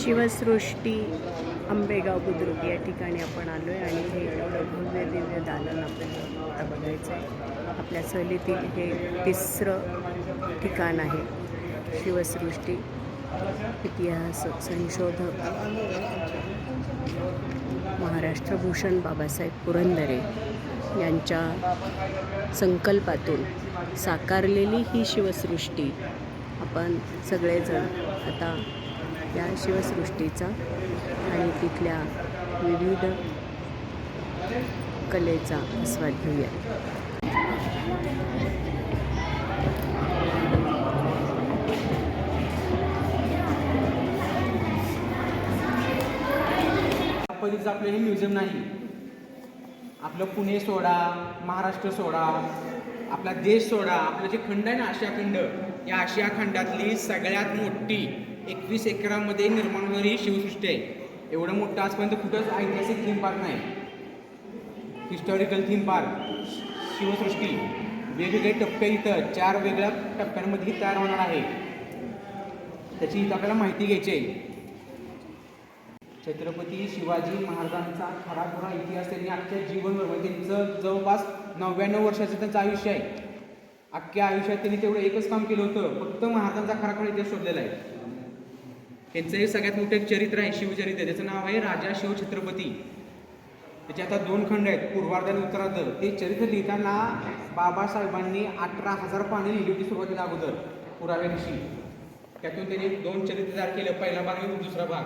शिवसृष्टी आंबेगाव बुद्रुक या ठिकाणी आपण आलो आहे आणि हे एवढं भव्य दिव्य दालन आपल्याला आता बघायचं आहे आपल्या सहलीतील हे तिसरं ठिकाण आहे शिवसृष्टी. इतिहास संशोधक महाराष्ट्रभूषण बाबासाहेब पुरंदरे यांच्या संकल्पातून साकारलेली ही शिवसृष्टी. आपण सगळेजण आता त्या शिवसृष्टीचा आणि तिथल्या विविध कलेचा आस्वाद घेऊया. पद्धतीचं आपलं हे म्युझियम नाही. आपलं पुणे सोडा महाराष्ट्र सोडा आपला देश सोडा आपलं जे खंड आहे ना आशिया खंड या आशिया खंडातली सगळ्यात मोठी एकवीस एकरामध्ये निर्माण होणारी ही शिवसृष्टी आहे. एवढं मोठं आजपर्यंत कुठंच ऐतिहासिक थीम पार्क नाही. Historical theme park Shivsrushti. वेगवेगळे टप्पे इथं चार वेगळ्या टप्प्यांमध्ये तयार होणार आहे. त्याची इथं आपल्याला माहिती घ्यायची आहे. छत्रपती शिवाजी महाराजांचा खराखुरा इतिहास त्यांनी अख्ख्या जीवनभर म्हणजे त्यांचं जवळपास नव्याण्णव वर्षाचं त्यांचं आयुष्य आहे. अख्ख्या आयुष्यात त्यांनी तेवढं एकच काम केलं होतं. फक्त महाराजांचा खराखुरा इतिहास शोधलेला आहे. त्यांचं हे सगळ्यात मोठं एक चरित्र आहे शिवचरित्र त्याचं नाव आहे राजा शिवछत्रपती त्याचे आता दोन खंड आहेत. पूर्वार्ध आणि उत्तरार्ध. ते चरित्र लिहिताना बाबासाहेबांनी अठरा हजार पाणी लिहिली होती सुरुवातीला अगोदर पुराव्याविषयी त्यातून त्यांनी दोन चरित्र तयार केलं. पहिला भाग आणि दुसरा भाग.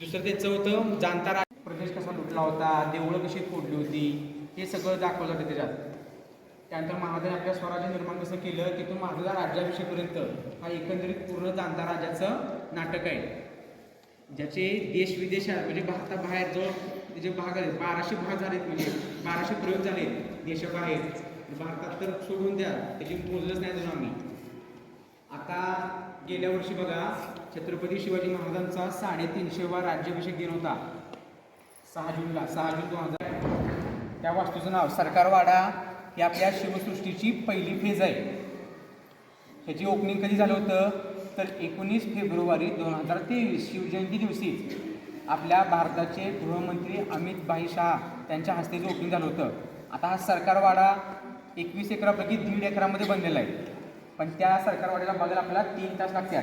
दुसरं त्याचं होतं जाणता प्रदेश कसा लुटला होता देवळं कशी फोडली होती हे सगळं दाखवलं जातं त्याच्यात. त्यानंतर महाराजांनी आपल्या स्वराज्य निर्माण कसं केलं तिथून महाराजा राज्याभिषेकपर्यंत हा एकंदरीत पूर्ण जाणता राजाचं नाटक आहे. ज्याचे देश विदेशात म्हणजे भारताबाहेर जो जे भाग आहेत बाराशे भाग झालेत म्हणजे बाराशे प्रयोग झाले देशाबाहेर. भारतात तर सोडून द्या त्याची मोजलंच नाही अजून आम्ही. आता गेल्या वर्षी बघा छत्रपती शिवाजी महाराजांचा साडेतीनशेवा राज्याभिषेक दिन होता. सहा जूनला सहा जून दोन हजार त्या वास्तूचं नाव सरकारवाडा ही आपल्या शिवसृष्टीची पहिली फेज आहे. ह्याची ओपनिंग कधी झालं होतं? तर एकोणीस फेब्रुवारी दोन हजार तेवीस शिवजयंती दिवशीच आपल्या भारताचे गृहमंत्री अमित भाई शहा त्यांच्या हस्ते ओपनिंग झालं होतं. आता हा सरकारवाडा एकवीस एकरापैकी दीड एकरामध्ये बनलेला आहे. पण त्या सरकारवाड्याला बघायला आपल्याला तीन तास लागतात.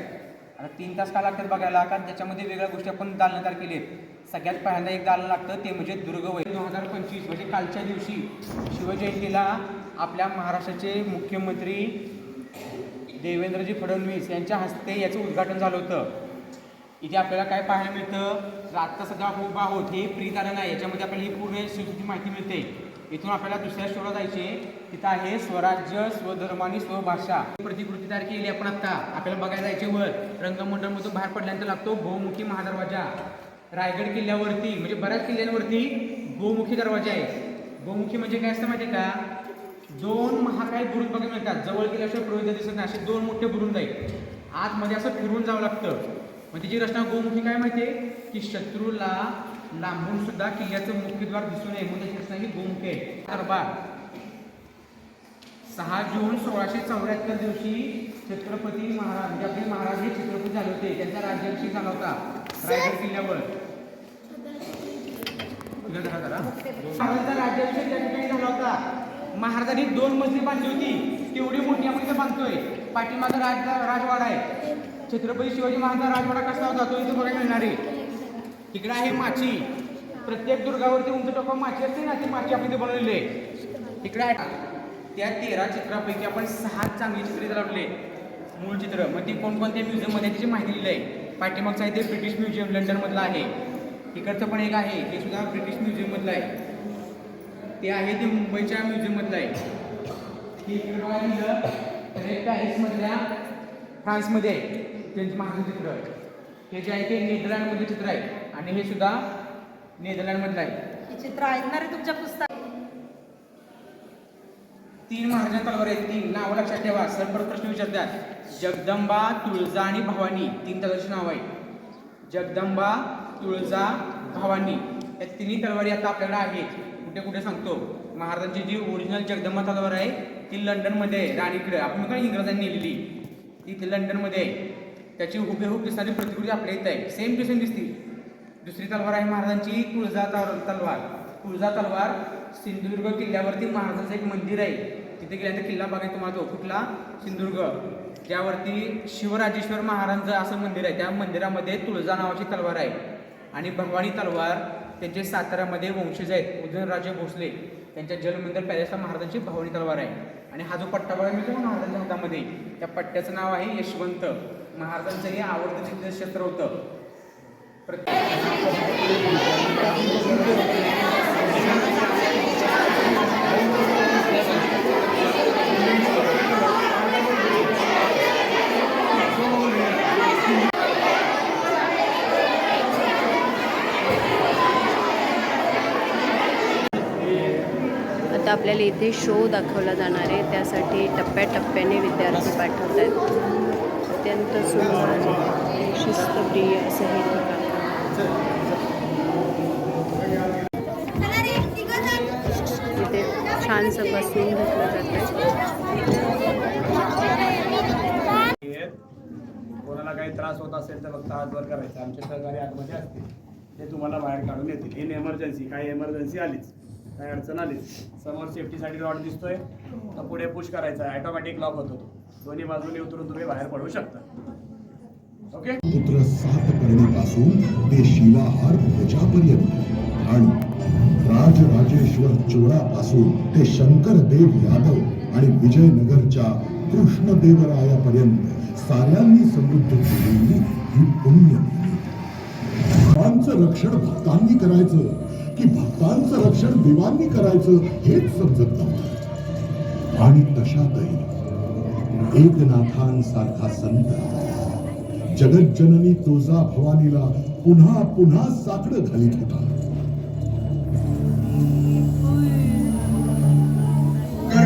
आता तीन तास का लागतात बघायला? कारण त्याच्यामध्ये वेगळ्या गोष्टी आपण दालनं तयार केली आहेत. सगळ्यात पहिल्यांदा एक दालन लागतं ते म्हणजे दुर्गवय दोन हजार पंचवीस म्हणजे कालच्या दिवशी शिवजयंतीला आपल्या महाराष्ट्राचे मुख्यमंत्री देवेंद्रजी फडणवीस यांच्या हस्ते याचं उद्घाटन झालं होतं. इथे आपल्याला काय पाहायला मिळतं? तर आत्ता सध्या आपण उभा हे प्रीत दालन आहे याच्यामध्ये आपल्याला ही पूर्ण शिवची माहिती मिळते. इथून आपल्याला दुसऱ्या शोला जायचे तिथं आहे स्वराज्य स्वधर्म आणि स्वभाषा. प्रतिकृती तयार केली आपण आता. आपल्याला बघायला जायचे वर. रंगमंडळमधून बाहेर पडल्यानंतर लागतो बहुमुखी महादरवाजा. रायगड किल्ल्यावरती म्हणजे बऱ्याच किल्ल्यांवरती बहुमुखी दरवाजा आहे. बहुमुखी म्हणजे काय असतं माहिती आहे का? दोन महाकाय बुरुज बघायला मिळतात. जवळ गेल्याशिवाय प्रवेश दिसत नाही. असे दोन मोठे बुरुंद आहेत. आतमध्ये असं फिरून जावं लागतं. मग तिची रचना गोमुखी काय माहिती आहे की शत्रूला लांबून सुद्धा किल्ल्याचं मुख्यद्वार दिसून नये म्हणून त्याची ही आहे दरबार सहा जून सोळाशे चौऱ्याहत्तर दिवशी छत्रपती महाराज म्हणजे आपले महाराज हे छत्रपती झाले होते त्यांचा राज्याभिषेक झाला होता. रायगड किल्ल्यावर. महाराजांचा राज्याभिषेक त्या ठिकाणी झाला होता. महाराजांनी दोन मजली बांधली होती. तेवढी मोठी आपण इथे बांधतोय. पाठीमागं राज राजवाडा आहे. छत्रपती शिवाजी महाराजांचा राजवाडा कसा होता तो इथे बघायला मिळणार आहे. तिकडं आहे माची. प्रत्येक दुर्गावरती उंच टोका माची असते ना ती माची आपण इथे बनवलेली आहे. तिकडे आहे. त्या तेरा चित्रापैकी आपण सहा चांगली चित्रे लावले मूळ चित्र. मग ती कोणकोणत्या म्युझियममध्ये त्याची माहिती दिली आहे. पाठीमागचं आहे ते ब्रिटिश म्युझियम लंडनमधलं आहे. इकडचं पण एक आहे. ते सुद्धा ब्रिटिश म्युझियममधलं आहे. ते आहे ते मुंबईच्या म्युझियममधलं आहे. हे तर हे पॅरिसमधल्या फ्रान्समध्ये आहे. त्यांचं माझं चित्र. हे जे आहे ते नेदरलँडमधलं चित्र आहे. आणि हे सुद्धा नेदरलँडमधलं आहे. चित्र ऐकणार आहे तुमच्या पुस्तकात तीन महाराजांच्या तलवार आहेत तीन. नावं लक्षात ठेवा. सर्व प्रश्न विचारतात. जगदंबा तुळजा आणि भवानी. तीन तलवारची नाव आहे जगदंबा तुळजा भवानी. या तिन्ही तलवारी आता आपल्याकडे आहेत. कुठे कुठे सांगतो? महाराजांची जी ओरिजिनल जगदंबा तलवार आहे ती लंडनमध्ये आहे. राणीकडे. आपण काय इंग्रजांनी नेलेली. ती लंडनमध्ये आहे. त्याची हुबेहूब दिसणारी प्रतिकृती आपल्या इथं आहे. सेम टू सेम दिसते दुसरी तलवार आहे महाराजांची तुळजा तलवार. तुळजा तलवार सिंधुदुर्ग किल्ल्यावरती महाराजांचं एक मंदिर आहे. तिथे गेल्यानंतर किल्ला बघायला तुम्हाला तो कुठला सिंधुदुर्ग. ज्यावरती शिवराजेश्वर महाराजांचं असं मंदिर आहे. त्या मंदिरामध्ये तुळजा नावाची तलवार आहे. आणि भगवानी तलवार त्यांचे साताऱ्यामध्ये वंशज आहेत. उदयनराजे भोसले त्यांच्या जलमंदिर पॅलेसला महाराजांची भवानी तलवार आहे. आणि हा जो पट्टा बघा मिळतो महाराजांच्या हातामध्ये त्या पट्ट्याचं नाव आहे यशवंत. महाराजांचं हे आवडतं जिथलं शस्त्र होतं. आता आपल्याला इथे शो दाखवला जाणार आहे. त्यासाठी टप्प्याटप्प्याने विद्यार्थी पाठवत आहेत अत्यंत सुंदर शिस्तप्रिय असं हे. छानसं बसून घेतलं जातं. कोणाला काही त्रास होत असेल तर फक्त हात वर करायचा. आमचे सहकारी आतमध्ये असतील. ते तुम्हाला बाहेर काढून येतील इन एमर्जन्सी काही एमर्जन्सी आलीच. काही अडचण आलीच. समोर सेफ्टीसाठी रॉड दिसतोय. तर पुढे पुश करायचा. ॲटोमॅटिक लॉक होतो तो. दोन्ही बाजूने उतरून तुम्ही बाहेर पडू शकता. ओके पुत्र सात पासून ते शिलाहार ध्वजापर्यंत. आणि राजराजेश्वर चोरापासून ते शंकरदेव यादव आणि विजयनगरच्या कृष्णदेवरायापर्यंत साऱ्यांनी समृद्ध केलेली ही पुण्य देवांचं रक्षण भक्तांनी करायचं की भक्तांचं रक्षण देवांनी करायचं हेच समजत नव्हतं. आणि तशातही एकनाथांसारखा संत जगज्जननी तुळजा भवानीला पुन्हा पुन्हा साकडं घालीत होता.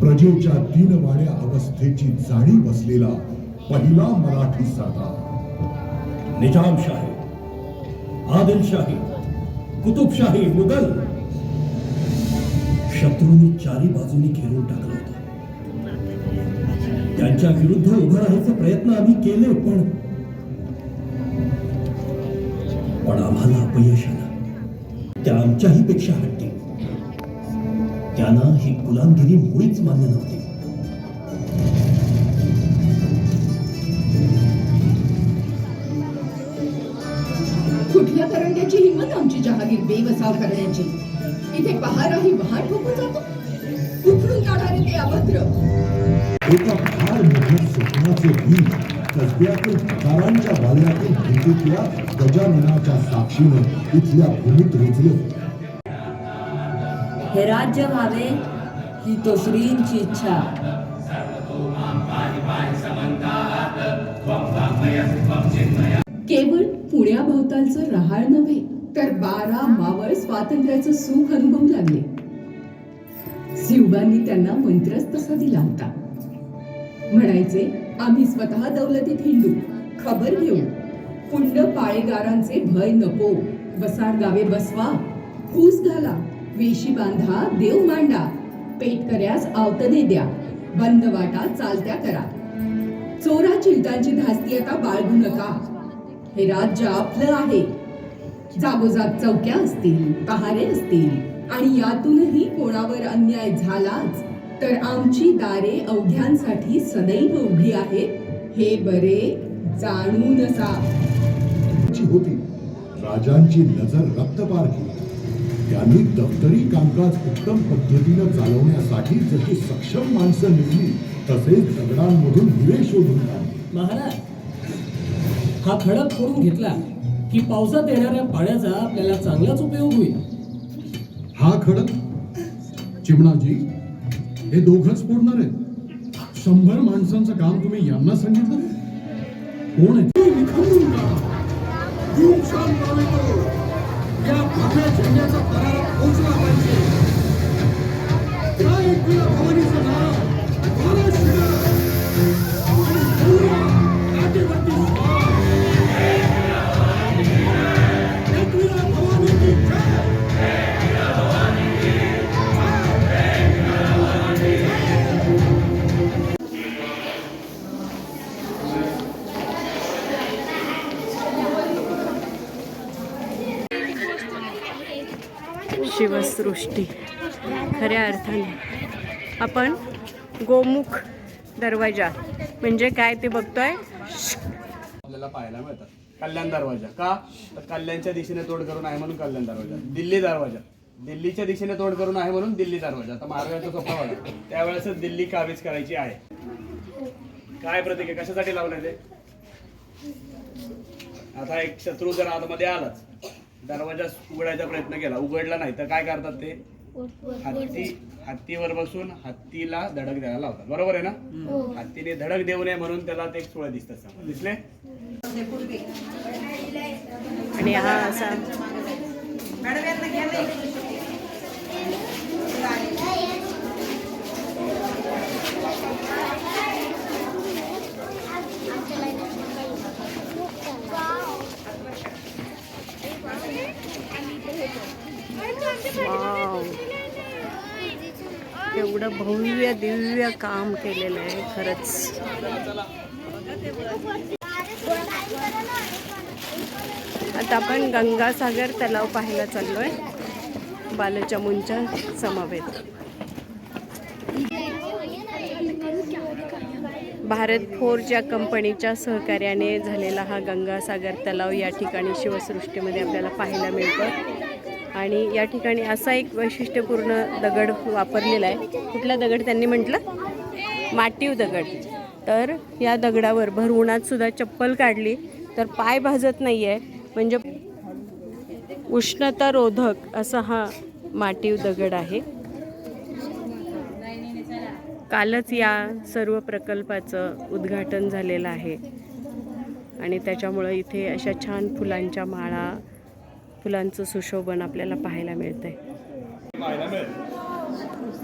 प्रजेच्या दिनवाड्या अवस्थेची जाणीव असलेला पहिला मराठी सरदार निजामशाही आदिलशाही कुतुबशाही मुघल शत्रूंनी चारी बाजूनी घेरून टाकलं होतं. त्यांच्या विरुद्ध उभं राहायचे प्रयत्न आम्ही केले पण पण आम्हाला अपयश आलं. त्या आमच्याही पेक्षा हट्टी त्यांना ही गुलामगिरी मुळीच मान्य नव्हती. कुठल्या करंड्याची हिंमत आमची जहागीर बेवसाव करण्याची? इथे ठोकून जातो. उखडून काढणारे ते अभद्र. एका फार मोठ्या स्वप्नाचे वीर कसब्यातील हजारांच्या वाल्यातील भिंतीतल्या गजाननाच्या साक्षीनं इथल्या भूमीत रुजले. हे राज्य व्हावे ही तो श्रींची इच्छा. केवळ पुण्याभोवतालचं रहाळ नव्हे तर बारा मावळ स्वातंत्र्याचं सुख अनुभवू लागले. शिवबांनी त्यांना मंत्रच तसा दिला होता. म्हणायचे आम्ही स्वतः दौलतीत हिंडू. खबर घेऊ. पुंड पाळेगारांचे भय नको. बसार गावे बसवा. फूस घाला. वेशी बांधा देव मांडा. पेटकऱ्यास आवतने द्या. बंद वाटा चालत्या करा. चोरा चिलटांची धास्ती आता बाळगू नका. हे राज्य आपलं आहे. जागोजाग चौक्या असतील पहारे असतील आणि यातूनही कोणावर अन्याय झालाच तर आमची दारे अवघ्यांसाठी सदैव उभी आहेत हे बरे जाणून असा होती. राजांची नजर रक्तपार केली. त्यांनी दफ्तरी कामकाज उत्तम पद्धतीनं चालवण्यासाठी जशी सक्षम माणसं निघली तसेच दगडांमधून हिरे शोधून काढले. महाराज हा खडक फोडून घेतला की पावसात येणाऱ्या पाण्याचा आपल्याला चांगलाच उपयोग होईल. हा खडक? चिमणाजी हे दोघच फोडणार आहेत. शंभर माणसांचं काम तुम्ही यांना सांगितलं? कोण आहे? या भव्य झेंड्याचा करारा पोहोचला पाहिजे. गोमुख दरवाजा. म्हणजे काय ते बघतोय? आपल्याला पाहायला मिळतात. कल्याण दरवाजा. का? तर कल्याणच्या दिशेने तोड करून आहे म्हणून कल्याण दरवाजा. दिल्ली दरवाजा. दिल्लीच्या दिशेने तोड करून आहे म्हणून दिल्ली दरवाजा. आता महाराजांचा सोपा बघा त्यावेळेस दिल्ली काबीज करायची आहे. काय प्रतीक आहे? कशासाठी लावलंय ते? आता एक शत्रू जर आतमध्ये आलाच दरवाजा उघडायचा प्रयत्न केला उघडला नाही तर काय करतात ते? हत्ती हत्तीवर बसून हत्तीला धडक द्यायला लावतात. बरोबर आहे ना? हत्तीने धडक देऊ नये म्हणून त्याला ते एक सुळे दिसतात. दिसले? आणि हा असा भव्य दिव्य काम केलेलं आहे खरंच. आता आपण गंगासागर तलाव पाहायला चाललो आहे बालचमूंच्या समवेत. भारत फोर या कंपनीच्या सहकार्याने झालेला हा गंगासागर तलाव या ठिकाणी शिवसृष्टीमध्ये आपल्याला पाहायला मिळतो आणि या ठिकाणी असा एक वैशिष्ट्यपूर्ण दगड वापरलेला आहे. कुठला दगड त्यांनी म्हटलं? माटीव दगड. तर या दगडावर भर उन्हातसुद्धा चप्पल काढली. तर पाय भाजत नाही आहे म्हणजे उष्णता रोधक असा हा माटीव दगड आहे. कालच या सर्व प्रकल्पाचं उद्घाटन झालेलं आहे. आणि त्याच्यामुळं इथे अशा छान फुलांच्या माळा फुलांचं सुशोभन आपल्याला पाहायला मिळतंय. पाहायला मिळेल.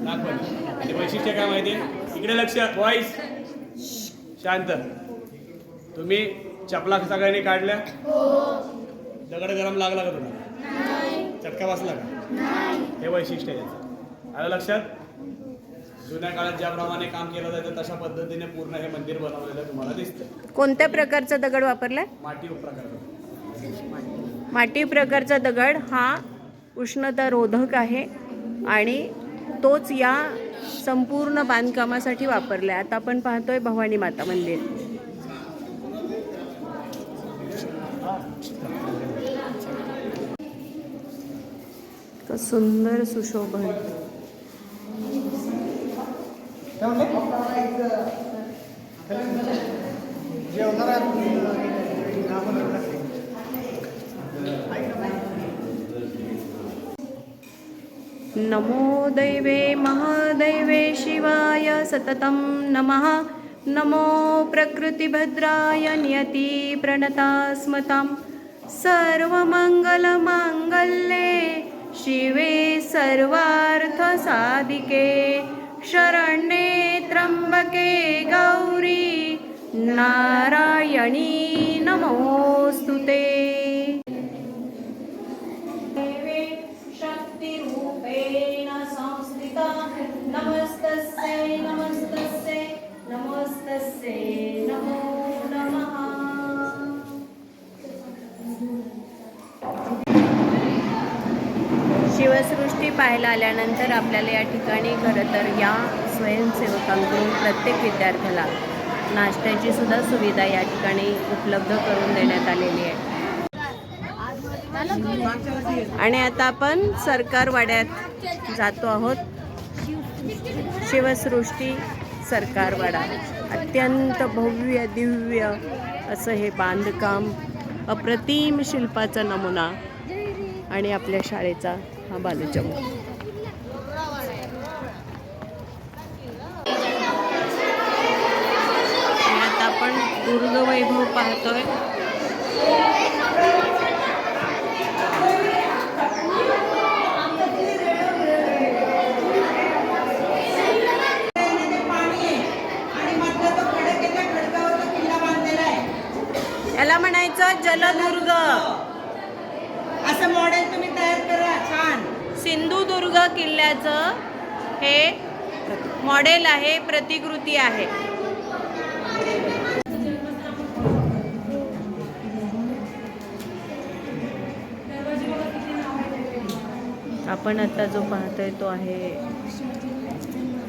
नागपंचमी आणि वैशिष्ट्य काय माहिती आहे? इकडे लक्ष. वॉइस शांत. तुम्ही चपला सगळ्यांनी काढल्या? दगड गरम लागला का तुम्हाला? चटका बसला का? हे वैशिष्ट्य आहे याचं. आलं लक्षात? जुन्या काळात ज्याप्रमाणे काम केलं जातं तशा पद्धतीने पूर्ण हे मंदिर बनवलेलं तुम्हाला दिसतं कोणत्या प्रकारचा दगड वापरलाय? माटी प्रकार माटी प्रकारचा दगड हा उष्णता रोधक आहे आणि तोच या संपूर्ण बांधकामासाठी वापरला आहे. आता आपण पाहतोय भवानी माता मंदिर. सुंदर सुशोभन. नमो दैवे महादैवे शिवाय सततं नमः। नमो प्रकृतिभद्राय नियति प्रणतास्मतां। सर्वमङ्गलमाङ्गल्ये शिवे सर्वार्थसाधिके। शरण्ये त्र्यम्बके गौरी। नारायणी नमोऽस्तु ते। पाहायला आल्यानंतर आपल्याला या ठिकाणी खरं तर या स्वयंसेवकांकडून प्रत्येक विद्यार्थ्याला नाश्त्याची सुद्धा सुविधा या ठिकाणी उपलब्ध करून देण्यात आलेली आहे. आणि आता आपण सरकारवाड्यात जातो आहोत. शिवसृष्टी सरकारवाडा. अत्यंत भव्य दिव्य असं हे बांधकाम अप्रतिम शिल्पाचा नमुना आणि आपल्या शाळेचा हा बालचमू आता आपण दुर्ग वैभव पाहतोय. याला म्हणायचं जलदुर्ग. असं मॉडेल सिंधुदुर्ग किल्ल्याचं हे मॉडेल आहे प्रतिकृती आहे. आपण आता जो पाहतोय तो आहे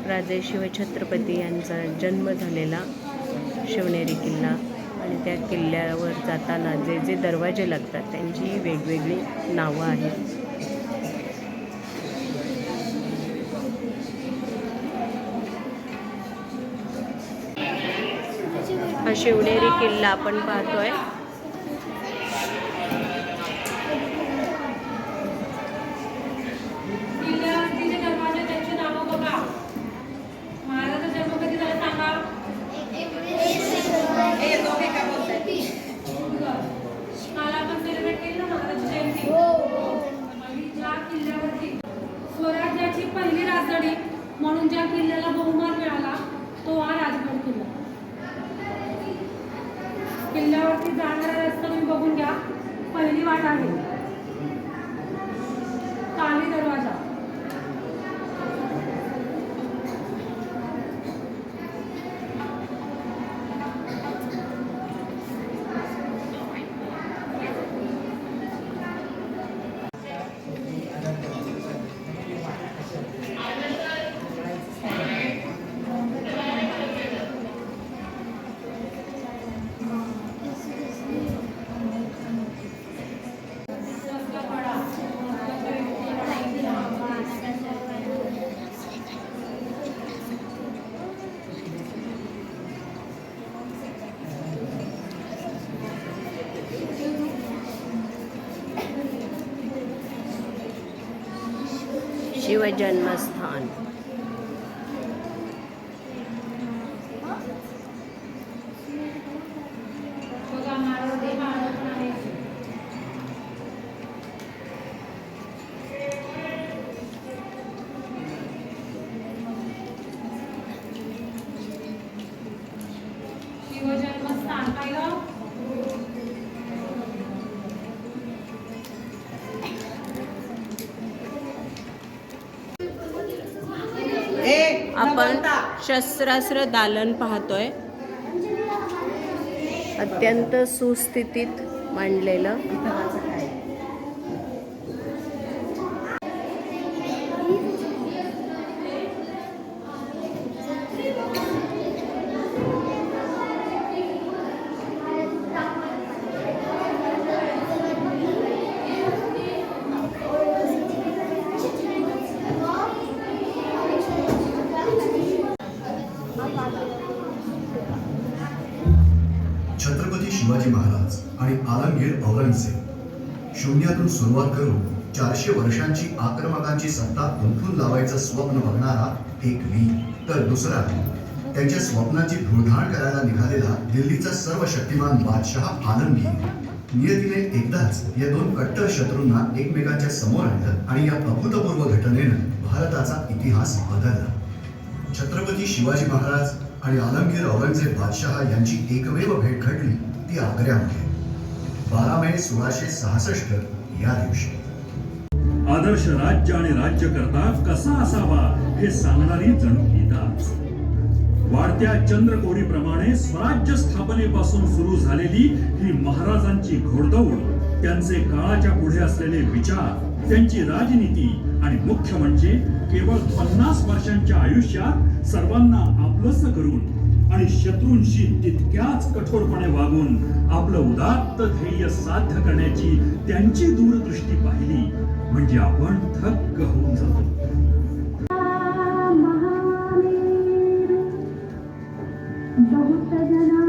राजे शिवछत्रपती यांचा जन्म झालेला शिवनेरी किल्ला. आणि त्या किल्ल्यावर जाताना जे जे दरवाजे लागतात त्यांची वेगवेगळी नावं आहेत. हा शिवनेरी किल्ला आपण पाहतोय किल्ल्यावरती जे दरवाजे त्यांची नावं बघा महाराजा जन्म कधी झाला सांगा काल आपण सेलिब्रेट केली ना महाराज जयंती आणि ज्या किल्ल्यावरती स्वराज्याची पहिली राजधानी म्हणून ज्या किल्ल्याला बहुमान मिळाला तो हा राजगड किल्ला किल्ल्यावरती जाणारा रस्ता तुम्ही बघून घ्या पहिली वाट आहे. काली दरवाजा. शिवजन्मस्थान बघा आपण शस्त्रास्त्र दालन पाहतोय. अत्यंत सुस्थितीत मांडलेलं. छत्रपती शिवाजी महाराज आणि आलमगीर औरंगजेब. शून्यातून सुरुवात करून चारशे वर्षांची आक्रमकांची सत्ता गुंफून लावायचं स्वप्न बघणारा एक वीर. तर दुसरा त्यांच्या स्वप्नाची धुळधाण करायला निघालेला दिल्लीचा सर्व शक्तिमान बादशहा आलमगीर. नियतीने एकदाच या दोन कट्टर शत्रूंना एकमेकांच्या समोर आणलं आणि या अभूतपूर्व घटनेनं भारताचा इतिहास बदलला. छत्रपती शिवाजी महाराज आणि आलमगीर औरंगजेब बादशहा यांची एकमेव भेट घडली ती आग्र्यामध्ये. बारा मे सोळाशे सहासष्ट या दिवशी. आदर्श राज्य आणि राज्यकर्ता कसा असावा हे सांगणारी जणू गीताच वाढत्या चंद्रकोरीप्रमाणे स्वराज्य स्थापनेपासून सुरू झालेली ही महाराजांची घोडदौड त्यांचे काळाच्या पुढे असलेले विचार त्यांची राजनीती आणि मुख्य म्हणजे केवळ पन्नास वर्षांच्या आयुष्यात सर्वांना धाडस करून आणि शत्रूंशी तितक्याच कठोरपणे वागून आपलं उदात्त ध्येय साध्य करण्याची त्यांची दूरदृष्टी पाहिली म्हणजे आपण थक्क होऊन जातो. बहुत जना